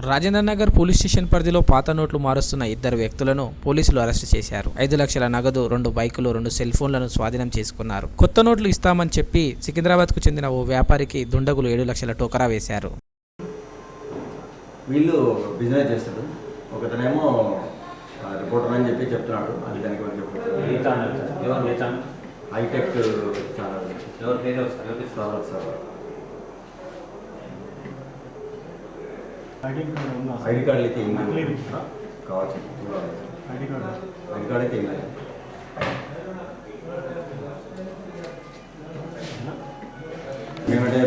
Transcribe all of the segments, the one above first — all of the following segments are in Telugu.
రాజేంద్రనగర్ పోలీస్ స్టేషన్ పరిధిలో పాత నోట్లు మారుస్తున్న ఇద్దరు వ్యక్తులను పోలీసులు అరెస్టు చేశారు. ఐదు లక్షల నగదు రెండు బైకులు రెండు సెల్ ఫోన్లను స్వాధీనం చేసుకున్నారు. కొత్త నోట్లు ఇస్తామని చెప్పి సికింద్రాబాద్కు చెందిన ఓ వ్యాపారికి దుండగులు ఏడు లక్షల టోకరా వేశారు. వీళ్ళు బిజినెస్ చేస్తాడు ఒకతనేమో రిపోర్టర్ అని చెప్పి చెప్తున్నాడు. అది దానికి hitech channel. Sir. ID card ఉందా ఐడి కార్డులు అయితే ఏం లేదు. లేదు కావచ్చు ఐడి కార్డు ఐడి కార్డు అయితే ఏం లేదు మేమంటే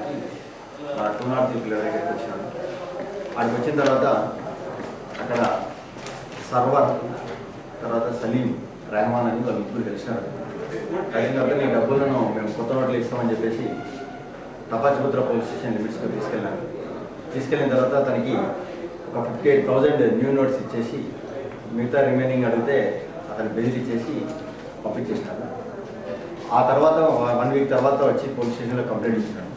కింది దానికి మన టూ నాట్ త్రీ పిల్లల దగ్గరికి వచ్చినాడు అక్కడికి వచ్చిన తర్వాత అక్కడ సర్వర్ తర్వాత సలీం రెహమాన్ అని వాళ్ళు ముగ్గురు కలిసినారు. కలిసిన తర్వాత నేను డబ్బులను మేము కొత్త నోట్లు ఇస్తామని చెప్పేసి తపాచిపుత్ర పోలీస్ స్టేషన్ లిమిట్స్కి తీసుకెళ్ళాను తీసుకెళ్ళిన తర్వాత తనకి ఒక fifty eight thousand new notes ఇచ్చేసి మిగతా రిమైనింగ్ అడిగితే అతను బెదిరి ఇచ్చేసి పంపించేసినారు. ఆ తర్వాత వన్ వీక్ తర్వాత వచ్చి పోలీస్ స్టేషన్లో కంప్లైంట్ ఇచ్చినాను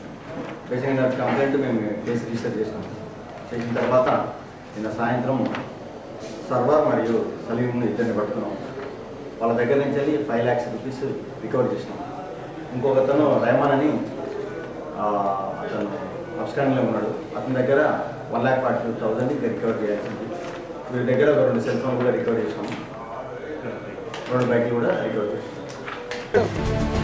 చేసిన కంప్లైంట్ మేము కేసు రిజిస్టర్ చేసినాం. చేసిన తర్వాత నిన్న సాయంత్రం సర్వర్ మరియు సలీంను ఇద్దరిని పట్టుకున్నాం. వాళ్ళ దగ్గర నుంచి వెళ్ళి ఫైవ్ ల్యాక్స్ రూపీస్ రికవర్ చేసినాం. ఇంకొకతను రెహమాన్ అని అతను అబ్స్టాండ్లో ఉన్నాడు. అతని దగ్గర one lakh forty two thousand recover చేయాల్సింది. వీరి దగ్గర ఒక రెండు సెల్ ఫోన్ కూడా రికవర్ చేసినాం. రెండు బైక్లు కూడా రికవర్ చేసినాం.